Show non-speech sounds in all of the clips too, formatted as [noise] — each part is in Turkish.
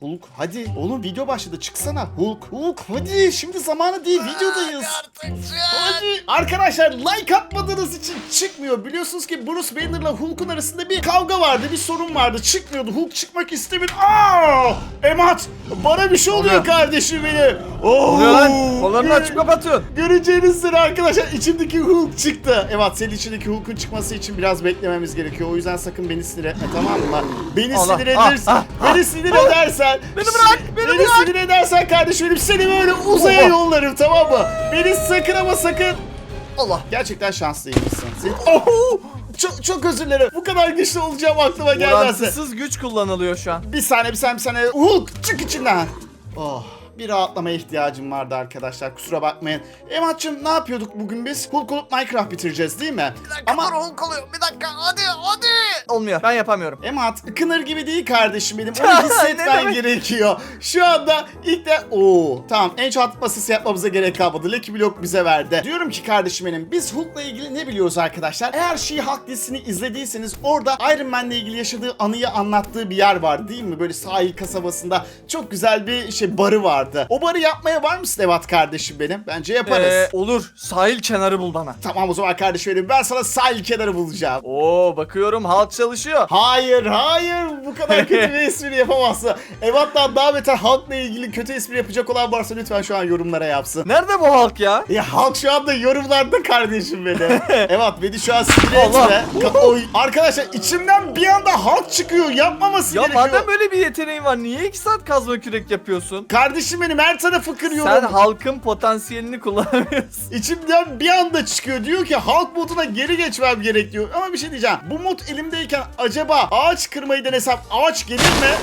Hulk hadi oğlum video başladı çıksana Hulk Hulk hadi şimdi zamanı değil videodayız Hadi arkadaşlar like atmadığınız için çıkmıyor biliyorsunuz ki Bruce Banner'la Hulk'un arasında bir kavga vardı bir sorun vardı çıkmıyordu Hulk çıkmak istemiyordu Aa! Emat bana bir şey oluyor oluyor? kardeşim benim Oo! oluyor lan? Kollarını açıp kapatıyorsun. Göreceğiniz üzere arkadaşlar içimdeki Hulk çıktı. Evet senin içindeki Hulk'un çıkması için biraz beklememiz gerekiyor. O yüzden sakın beni sinir etme tamam mı? Beni Allah, sinir ah, edersen, ah, beni sinir edersen, Beni bırak, beni beni bırak. sinir edersen kardeşim benim seni böyle uzaya Oha. yollarım tamam mı? Beni sakın ama sakın. Allah. Gerçekten şanslıymışsın. Oho! Çok, çok özür dilerim. Bu kadar güçlü olacağım aklıma gelmezse. Orantısız güç kullanılıyor şu an. Bir saniye bir saniye bir saniye. Hulk çık içinden. Oh bir rahatlamaya ihtiyacım vardı arkadaşlar kusura bakmayın. Emat'cığım ne yapıyorduk bugün biz? Hulk olup Minecraft bitireceğiz değil mi? Ama Hulk oluyor. Bir dakika hadi hadi. Olmuyor. Ben yapamıyorum. Emat kınır gibi değil kardeşim benim. Onu [laughs] hissetmen gerekiyor. Şu anda ilk de... Oo tamam en çok atma masası yapmamıza gerek kalmadı. Lucky Block bize verdi. Diyorum ki kardeşim benim biz Hulk'la ilgili ne biliyoruz arkadaşlar? Eğer She-Hulk dizisini izlediyseniz orada Iron Man'le ilgili yaşadığı anıyı anlattığı bir yer var değil mi? Böyle sahil kasabasında çok güzel bir şey barı vardı. O barı yapmaya var mısın Evat kardeşim benim? Bence yaparız. Ee, olur. Sahil kenarı bul bana. Tamam o zaman kardeşim benim ben sana sahil kenarı bulacağım. Oo bakıyorum halk çalışıyor. Hayır hayır bu kadar kötü [laughs] bir espri yapamazsın. Evat'tan daha beter halkla ilgili kötü espri yapacak olan varsa lütfen şu an yorumlara yapsın. Nerede bu halk ya? Ya halk şu anda yorumlarda kardeşim benim. [laughs] Evat beni şu an sinir etme. Ka- Oy. Arkadaşlar içimden bir anda halk çıkıyor yapmaması Ya gerekiyor. madem böyle bir yeteneğin var niye 2 saat kazma kürek yapıyorsun? Kardeşim benim her tarafı kırıyorum. Sen halkın potansiyelini kullanamıyorsun. İçimden bir anda çıkıyor. Diyor ki halk moduna geri geçmem gerek diyor. Ama bir şey diyeceğim. Bu mod elimdeyken acaba ağaç kırmayı denesem ağaç gelir mi?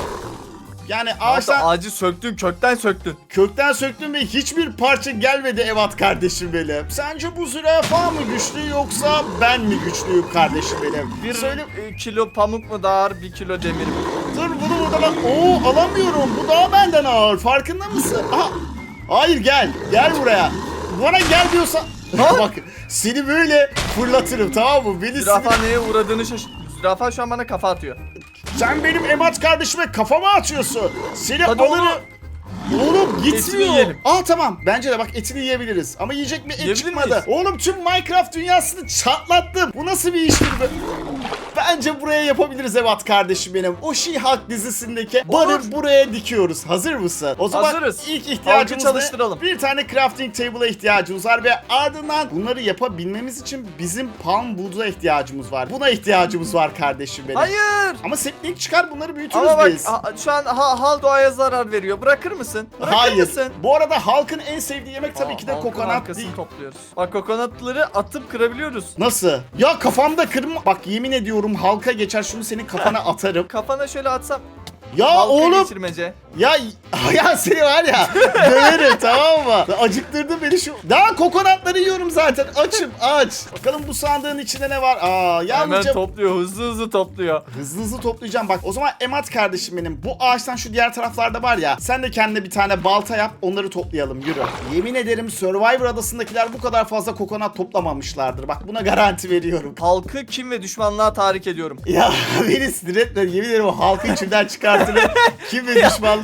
Yani Ağaçta ağaçtan ağacı söktün kökten söktün. kökten söktüm ve hiçbir parça gelmedi Evat kardeşim benim. Sence bu zürafa mı güçlü yoksa ben mi güçlüyüm kardeşim benim? Bir Söyle. e, kilo pamuk mu daha ağır bir kilo demir mi? Dur bunu burada bak. Oo alamıyorum. Bu daha benden ağır. Farkında mısın? Aha. Hayır gel. Gel buraya. Bana gel diyorsa. Ha? bak seni böyle fırlatırım tamam mı? Beni sinir- Zürafa neye uğradığını şaş... Zürafa şu an bana kafa atıyor. Sen benim Emat kardeşime kafama atıyorsun. Seni Hadi alırım. Oğlum Etini gitmiyor. yiyelim. Aa tamam. Bence de bak etini yiyebiliriz. Ama yiyecek bir et Yiyebilir çıkmadı. miyiz? Oğlum tüm Minecraft dünyasını çatlattım. Bu nasıl bir iştir be? Bence buraya yapabiliriz Evat kardeşim benim. O She-Hulk dizisindeki barı buraya dikiyoruz. Hazır mısın? O zaman Hazırız. ilk Halkı ihtiyacımız ne? çalıştıralım. Bir tane crafting table'a ihtiyacımız var ve ardından bunları yapabilmemiz için bizim palm wood'a ihtiyacımız var. Buna ihtiyacımız var kardeşim benim. Hayır. Ama sapling çıkar bunları büyütürüz Ama bak biz. ha- şu an ha- hal doğaya zarar veriyor. Bırakır mısın? Bırakır Hayır. mısın? Bu arada halkın en sevdiği yemek tabii Aa, ki de halkın kokonat arkasını değil. topluyoruz. Bak kokonatları atıp kırabiliyoruz. Nasıl? Ya kafamda kırma. Bak yemin ediyorum halka geçer şunu senin kafana [laughs] atarım. Kafana şöyle atsam Ya halka oğlum geçirmece. Ya [laughs] ya seni var ya döverim [laughs] tamam mı? Acıktırdın beni şu. Daha kokonatları yiyorum zaten. Açım aç. Bakalım bu sandığın içinde ne var? Aa Hemen yalnızca topluyor hızlı hızlı topluyor. Hızlı hızlı toplayacağım. Bak o zaman Emat kardeşim benim. Bu ağaçtan şu diğer taraflarda var ya. Sen de kendine bir tane balta yap. Onları toplayalım. Yürü. Yemin ederim Survivor adasındakiler bu kadar fazla kokonat toplamamışlardır. Bak buna garanti veriyorum. Halkı kim ve düşmanlığa tahrik ediyorum. Ya [laughs] beni sinir etme. Yemin ederim o halkı içimden çıkartırım. Kim ve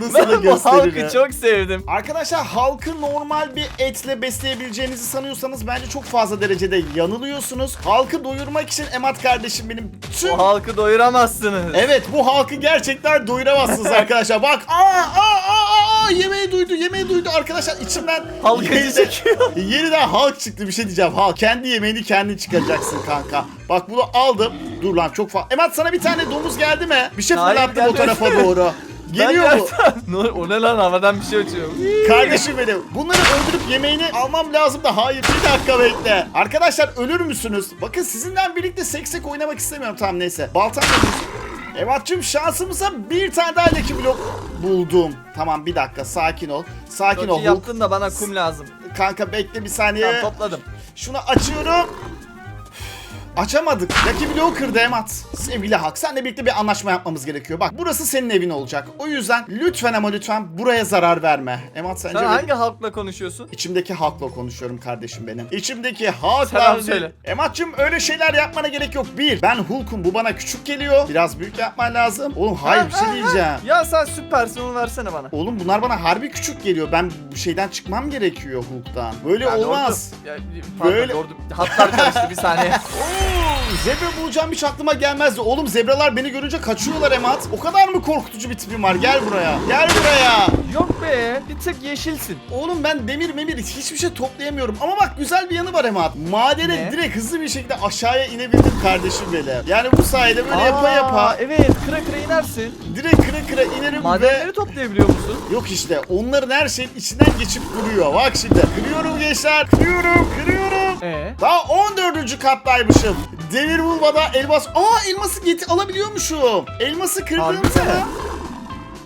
düşmanlığı sana Ben bu halkı çok sevdim. Arkadaşlar halkı normal bir etle besleyebileceğinizi sanıyorsanız bence çok fazla derecede yanılıyorsunuz. Halkı doyurmak için Emat kardeşim benim tüm Bu halkı doyuramazsınız. Evet bu halkı gerçekten doyuramazsınız arkadaşlar. Bak aa aa aa aa yemeği duydu yemeği duydu arkadaşlar içimden Halk acı yeniden, çekiyor. yeniden halk çıktı bir şey diyeceğim halk. Kendi yemeğini kendin çıkaracaksın kanka. Bak bunu aldım. Dur lan çok fazla. Emat sana bir tane domuz geldi mi? Bir şey Hayır, fırlattım o gelmedi. tarafa doğru. [laughs] Geliyor yerden- [laughs] Ne- o ne lan havadan bir şey uçuyor. Kardeşim benim. Bunları öldürüp yemeğini almam lazım da hayır bir dakika bekle. Arkadaşlar ölür müsünüz? Bakın sizinle birlikte seksek oynamak istemiyorum tamam neyse. Baltam Evat'cığım şansımıza bir tane daha Lucky Block buldum. Tamam bir dakika sakin ol. Sakin Çok ol. iyi yaptın da bana kum lazım. Kanka bekle bir saniye. Tamam topladım. Şunu açıyorum. Açamadık. Lucky Block'u kırdı Emat. Sevgili Hak senle birlikte bir anlaşma yapmamız gerekiyor. Bak burası senin evin olacak. O yüzden lütfen ama lütfen buraya zarar verme. Emat sence Sen hangi halkla konuşuyorsun? İçimdeki halkla konuşuyorum kardeşim benim. İçimdeki halkla... Selam söyle. Emat'cığım öyle şeyler yapmana gerek yok. Bir, ben Hulk'um bu bana küçük geliyor. Biraz büyük yapman lazım. Oğlum hayır bir şey diyeceğim. Ya sen süpersin onu versene bana. Oğlum bunlar bana harbi küçük geliyor. Ben bu şeyden çıkmam gerekiyor Hulk'tan. Böyle olmaz. Ya, pardon, Böyle- orada hatlar karıştı bir saniye. [laughs] [laughs] Zebra bulacağım hiç aklıma gelmezdi. Oğlum zebralar beni görünce kaçıyorlar Emat. O kadar mı korkutucu bir tipim var? Gel buraya. Gel buraya. Yok be bir tık yeşilsin. Oğlum ben demir memir hiçbir şey toplayamıyorum. Ama bak güzel bir yanı var Emat. Madene Ne? direkt hızlı bir şekilde aşağıya inebildim kardeşim benim. Yani bu sayede böyle yapa Aa, yapa Evet kıra kıra inersin. direkt kıra kıra inerim Madenleri ve... toplayabiliyor musun? Yok işte onların her şeyin içinden geçip duruyor. Bak şimdi. Kırıyorum gençler. Kırıyorum. Kırıyorum. Ee? Daha 14. kattaymışım. Demir bulmada elmas... Aa elması geti alabiliyormuşum. Elması kırdığım Harbi mi? zaman...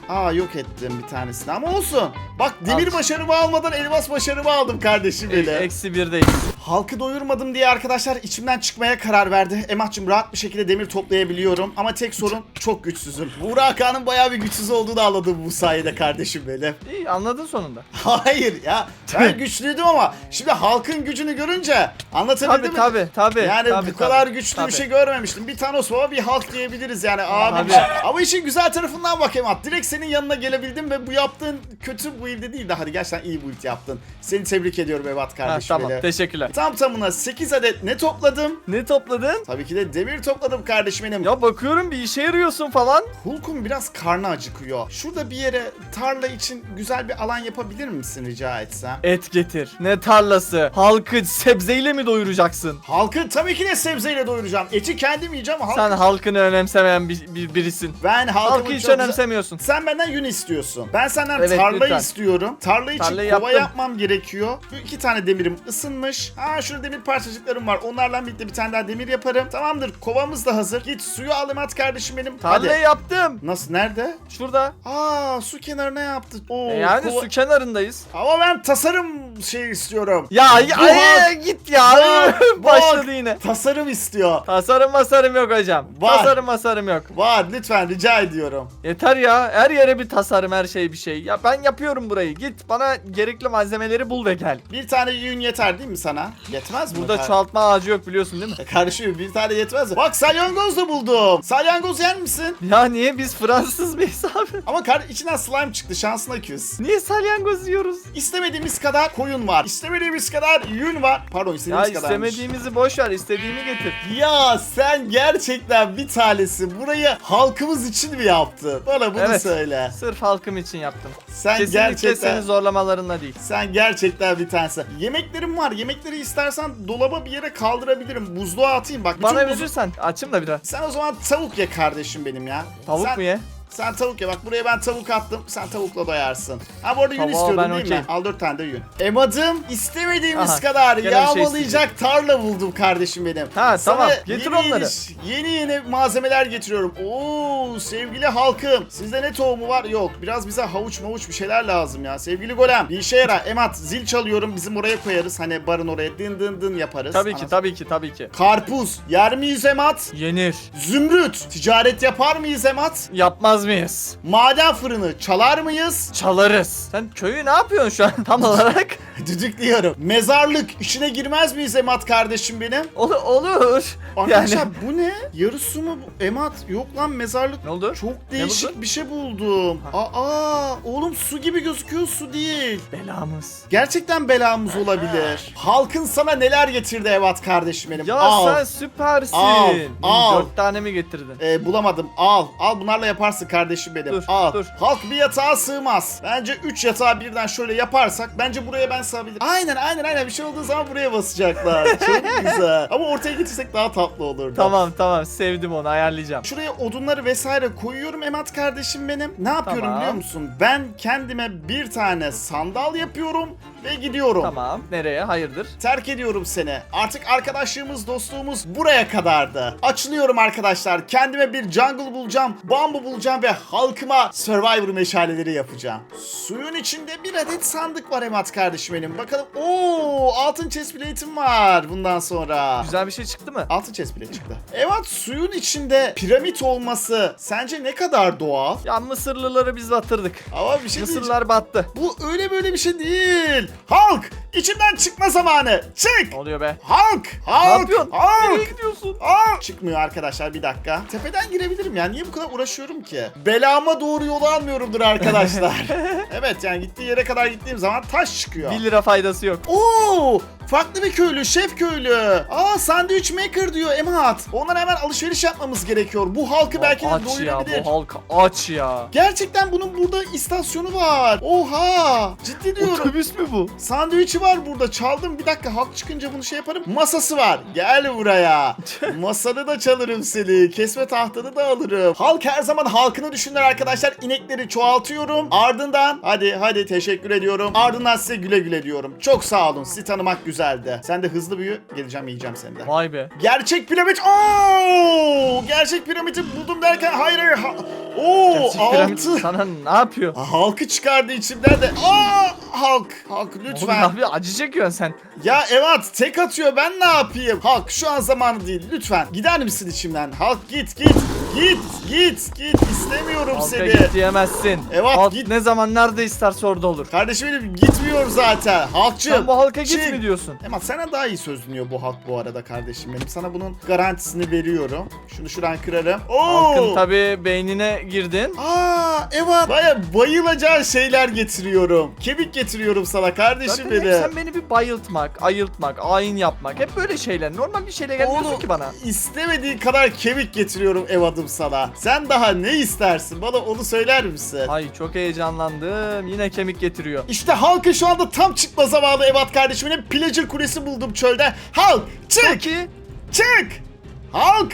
Aa yok ettim bir tanesini ama olsun. Bak demir Al. başarımı almadan elmas başarımı aldım kardeşim E- benim. Eksi birdeyiz. Halkı doyurmadım diye arkadaşlar içimden çıkmaya karar verdi. Emat'cığım rahat bir şekilde demir toplayabiliyorum ama tek sorun çok güçsüzüm. Burak Han'ın bayağı bir güçsüz olduğunu anladım bu sayede kardeşim benim. İyi anladın sonunda. [laughs] Hayır ya ben güçlüydüm ama şimdi halkın gücünü görünce anlatabildim Tabi mi? tabi tabi. Yani tabi, bu kadar tabi, güçlü tabi. bir şey görmemiştim. Bir Thanos baba bir Hulk diyebiliriz yani abi. Tabii. Ama işin güzel tarafından bak Emat. Direkt senin yanına gelebildim ve bu yaptığın kötü bu ilde değil de hadi gerçekten iyi bu ilde yaptın. Seni tebrik ediyorum Emat Ha, kardeşim. tamam benim. teşekkürler. Tam tamına 8 adet ne topladım? Ne topladın? Tabii ki de demir topladım kardeşim benim. Ya bakıyorum bir işe yarıyorsun falan. Hulk'un biraz karnı acıkıyor. Şurada bir yere tarla için güzel bir alan yapabilir misin rica etsem? Et getir. Ne tarlası? Halkı sebzeyle mi doyuracaksın? Halkı tabii ki de sebzeyle doyuracağım. Eti kendim yiyeceğim. Halk... Sen halkını önemsemeyen bir, bir- birisin. Ben halkımı Halkı hiç çok önemsemiyorsun. Sen benden yün istiyorsun. Ben senden Evet, tarla lütfen. istiyorum. Tarla için Tarlayı kova yaptım. yapmam gerekiyor. İki tane demirim ısınmış. Ha şurada demir parçacıklarım var. Onlarla birlikte bir tane daha demir yaparım. Tamamdır. Kovamız da hazır. Git suyu al Emat kardeşim benim. Tarlayı Hadi. yaptım. Nasıl? Nerede? Şurada. Aa su kenarına yaptı. Oo, E yani kova- su kenarındayız. Ama ben tasarım şey istiyorum. Ya, ya ay, git ya. Bak, [laughs] Başladı bak. yine. Tasarım istiyor. Tasarım masarım yok hocam. Var. Tasarım masarım yok. Var lütfen rica ediyorum. Yeter ya. Her yere bir tasarım her şey bir şey. Ya ben yapıyorum burayı. Git bana gerekli malzemeleri bul ve gel. Bir tane yün yeter değil mi sana? Yetmez mi? Burada çoğaltma ağacı yok biliyorsun değil mi? [laughs] Kardeşim bir tane yetmez mi? Bak salyangoz da buldum. Salyangoz yer misin? Ya niye biz Fransız mıyız abi? Ama kar içinden slime çıktı şansına küs. Niye salyangoz yiyoruz? İstemediğimiz kadar koyun var. İstemediğimiz kadar yün var. Pardon Ya istediğimiz kadarmış. istemediğimizi boş ver. istediğimi getir. Ya sen gerçekten bir tanesi burayı halkımız için mi yaptın? Bana bunu Evet. söyle. Sırf halkım için yaptım. Sen Kesinlikle gerçekten senin zorlamalarına değil. sen gerçekten bir tanesi. Yemeklerim var. Yemekleri istersen dolaba bir yere kaldırabilirim. Buzluğa atayım. Bak bütün Bana buzu- verirsen açım da biraz. Sen o zaman tavuk ye kardeşim benim ya. Tavuk sen, mu ye? Sen tavuk ye. Bak buraya ben tavuk attım. Sen tavukla doyarsın. Ha bu arada yün Tavuğa istiyordun ben değil okey. mi? Al dört tane de yün. Emadım istemediğimiz Aha, kadar gene bir şey yağmalayacak tarla buldum kardeşim benim. Ha, tamam. Getir yeni onları. Yeni, yeni yeni malzemeler getiriyorum. Oo sevgili halkım. Sizde ne tohumu var? Yok. Biraz bize havuç mavuç bir şeyler lazım ya. Sevgili golem. Bir işe yara. Emat zil çalıyorum. Bizim oraya koyarız. Hani barın oraya dın dın dın yaparız. Tabii ki Anasını- tabii ki tabii ki. Karpuz. Yer miyiz Emat? Yenir. Zümrüt. Ticaret yapar mıyız Emat? Yapmaz mıyız? Maden fırını çalar mıyız? Çalarız. Sen köyü ne yapıyorsun şu an tam [laughs] olarak? [laughs] Düdüklüyorum. Mezarlık işine girmez miyiz Emat kardeşim benim? Ol- olur. Arkadaşlar Yani bu ne? Yarı su mu bu? Emat yok lan mezarlık. ne oldu? Çok değişik buldun? bir şey buldum. Aa, oğlum su gibi gözüküyor su değil. Belamız. Gerçekten belamız olabilir. [laughs] Halkın sana neler getirdi Evat kardeşim benim. Ya al. sen süpersin. Al, al. Dört tane mi getirdin? Ee, bulamadım. Al. Al bunlarla yaparsın kardeşim benim. Dur, Al. dur. Halk bir yatağa sığmaz. Bence 3 yatağı birden şöyle yaparsak bence buraya ben sığabilirim. Aynen aynen aynen bir şey olduğu zaman buraya basacaklar. [laughs] Çok güzel. Ama ortaya getirsek daha tatlı olurdu. Tamam tamam sevdim onu ayarlayacağım. Şuraya odunları vesaire koyuyorum Emat kardeşim benim. Ne yapıyorum Tamam. biliyor musun? Ben kendime bir tane sandal yapıyorum ve gidiyorum. Tamam nereye hayırdır? Terk ediyorum seni. Artık arkadaşlığımız, dostluğumuz buraya kadardı. Açılıyorum arkadaşlar. Kendime bir jungle bulacağım, bambu bulacağım ve halkıma Survivor meşaleleri yapacağım. Suyun içinde bir adet sandık var Emat kardeşim benim. Bakalım. Oo, altın chest plate'im var bundan sonra. Güzel bir şey çıktı mı? Altın chest plate çıktı. Evet suyun içinde piramit olması sence ne kadar doğal? Ya Mısırlıları biz batırdık. Ama bir şey diyeceğim. Mısırlılar battı. Bu öyle böyle bir şey değil. Halk içinden çıkma zamanı. Çık. Ne oluyor be? Halk. Ne Halk. yapıyorsun? Nereye Halk. gidiyorsun? Aa! Çıkmıyor arkadaşlar bir dakika. Tepeden girebilirim ya. Niye bu kadar uğraşıyorum ki? Belama doğru yolu almıyorumdur arkadaşlar. [laughs] evet yani gittiği yere kadar gittiğim zaman taş çıkıyor. 1 lira faydası yok. Oo! Farklı bir köylü, şef köylü. Aa sandviç maker diyor Emat. Ondan hemen alışveriş yapmamız gerekiyor. Bu halkı belki de aç ya doyurabilir. bu halk aç ya. Gerçekten bunun burada istasyonu var. Oha! Ciddi diyorum. Otobüs mü bu? Sandviçi var burada. Çaldım. Bir dakika halk çıkınca bunu şey yaparım. Masası var. Gel buraya. [laughs] Masanı da çalırım seni. Kesme tahtanı da alırım. Halk her zaman halkını düşünür arkadaşlar. İnekleri çoğaltıyorum. Ardından hadi hadi teşekkür ediyorum. Ardından size güle güle diyorum. Çok sağ olun. Sizi tanımak güzeldi. Sen de hızlı büyü. Geleceğim yiyeceğim seni de. Vay be. Gerçek piramit. Oo! Gerçek piramidi buldum derken hayır hayır. Ha- Oo! Gerçek piramit altı. sana ne yapıyor? Ha, Halkı çıkardı içimden de. Aa! Halk. Halk Oğlum lütfen. abi acı çekiyorsun sen. Ya evet tek atıyor ben ne yapayım? Halk şu an zamanı değil lütfen gider misin içimden? Halk git git git git git istemiyorum Halka seni. git diyemezsin. Evet, Halk git. ne zaman nerede isterse orada olur. Kardeşim benim gitmiyor zaten. Halkçım. Sen bu halka git mi diyorsun? Emat sana daha iyi söz dinliyor bu halk bu arada kardeşim benim. Sana bunun garantisini veriyorum. Şunu şuradan kırarım. Oo! Halkın tabi beynine girdin. Aa evet. Baya bayılacağın şeyler getiriyorum. Kemik getiriyorum sana kardeşim Zaten hep benim. sen beni bir bayıltmak, ayıltmak, ayin yapmak. Hep böyle şeyler. Normal bir şeyle gelmiyorsun Oğlum, ki bana. istemediğin kadar kemik getiriyorum ev adım sana. Sen daha ne istersin? Bana onu söyler misin? Ay çok heyecanlandım. Yine kemik getiriyor. İşte halkın şu anda tam çıkma zamanı Evat kardeşimin. Pillager kulesi buldum çölde. Halk çık! Peki. Çık! Halk!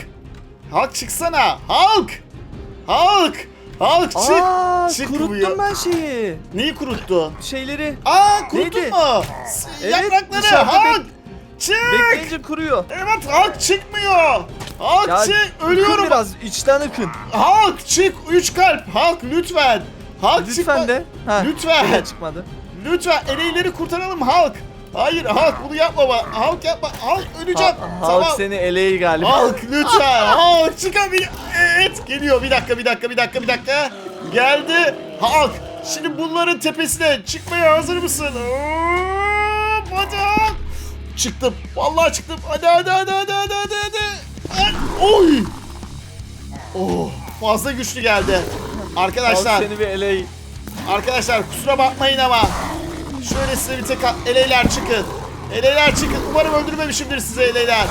Halk çıksana! Halk! Halk! Halk çık! Aa, Çıkmıyor. kuruttum ben şeyi. Neyi kuruttun? Şeyleri. Aa kuruttun Neydi? mu? S- Evet, Yaprakları! dışarıda Halk! Çık! Bekleyince kuruyor. Evet halk çıkmıyor! Halk çık! Ölüyorum! biraz içten ıkın. Halk çık 3 kalp halk lütfen. Halk çıkma. Lütfen de. Ha, Lütfen. çıkmadı. Lütfen eleğleri kurtaralım halk. Hayır halk bunu yapma bak. Halk yapma. Halk öleceğim. Ha- tamam. Halk seni eleği galiba. Halk lütfen. [laughs] halk çıkabil. Evet geliyor. Bir dakika bir dakika bir dakika bir dakika. Geldi. Halk. Şimdi bunların tepesine çıkmaya hazır mısın? Hadi. Çıktım. Vallahi çıktım. Hadi hadi hadi hadi hadi hadi. hadi. Oy. Oh, fazla güçlü geldi. Arkadaşlar, Halk seni bir eleği. arkadaşlar kusura bakmayın ama şöyle size bir tek eleyler çıkın. Eleyler çıkın. Umarım öldürmemişimdir size eleyler.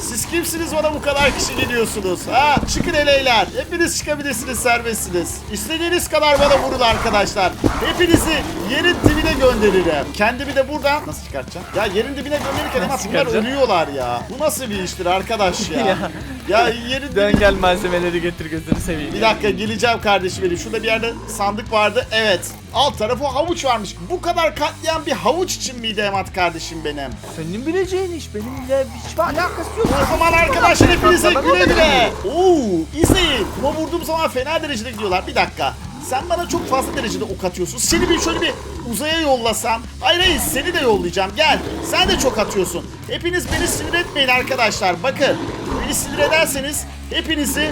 Siz kimsiniz bana bu kadar kişi geliyorsunuz? Ha? Çıkın eleyler. Hepiniz çıkabilirsiniz, serbestsiniz. İstediğiniz kadar bana vurun arkadaşlar. Hepinizi yerin dibine gönderirim. Kendimi de buradan nasıl çıkartacağım? Ya yerin dibine gönderirken ama bunlar ölüyorlar ya. Bu nasıl bir iştir arkadaş ya? [laughs] Ya. dibine Dön gel malzemeleri getir gözünü seveyim. bir dakika geleceğim kardeşim benim. Şurada bir yerde sandık vardı. Evet. Alt tarafı havuç varmış. Bu kadar katlayan bir havuç için miydi Emat kardeşim benim? Senin bileceğin iş benimle hiçbir alakası yok. O zaman arkadaşlar hepinize güle güle. Oo, izleyin. Kuma vurduğum zaman fena derecede gidiyorlar. Bir dakika. Sen bana çok fazla derecede ok atıyorsun. Seni bir şöyle bir uzaya yollasam. Hayır hayır seni de yollayacağım. Gel. Sen de çok atıyorsun. Hepiniz beni sinir etmeyin arkadaşlar. Bakın. Sinir ederseniz hepinizi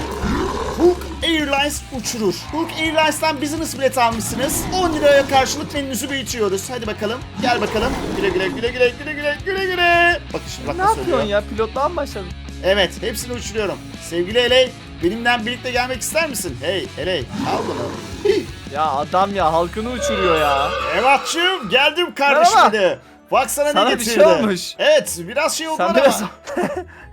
Hulk Airlines uçurur. Hulk Airlines'tan business bilet almışsınız. 10 liraya karşılık menünüzü büyütüyoruz. Hadi bakalım. Gel bakalım. Güle güle güle güle güle güle güle güle. Bakın şimdi bak Ne yapıyorsun söylüyor. ya? Pilotluğa mı başladın? Evet, hepsini uçuruyorum. Sevgili Eley, benimle birlikte gelmek ister misin? Hey, Eley, al bunu. Ya adam ya halkını uçuruyor ya. Evatçığım, geldim kardeşim Merhaba. dedi. Bak sana, ne bir getirdi. şey olmuş. Evet, biraz şey oldu Sen ama. biraz, [laughs]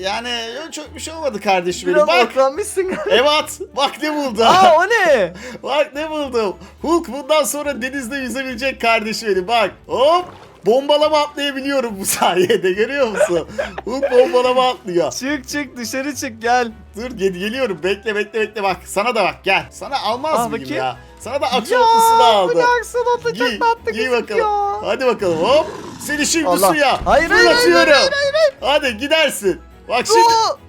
Yani çok bir şey olmadı kardeşim benim. biraz Bak, oklanmışsın. Evat, bak ne buldum. Aa o ne? [laughs] bak ne buldum. Hulk bundan sonra denizde yüzebilecek kardeşim benim. Bak, hop. Bombalama atlayabiliyorum bu sayede görüyor musun? Hulk bombalama atlıyor. Çık çık dışarı çık gel. Dur gel geliyorum. Bekle bekle bekle bak. Sana da bak gel. Sana almaz Aa, mıyım bakayım. ya? Sana da Ya bu aldım. ne aksolotlu Giy, tatlı giy bakalım. Hadi bakalım hop. Seni şimdi Allah. suya Hayır, hayır, hayır, fırlatıyorum. hayır, hayır, Hadi gidersin. Bak şimdi Oo!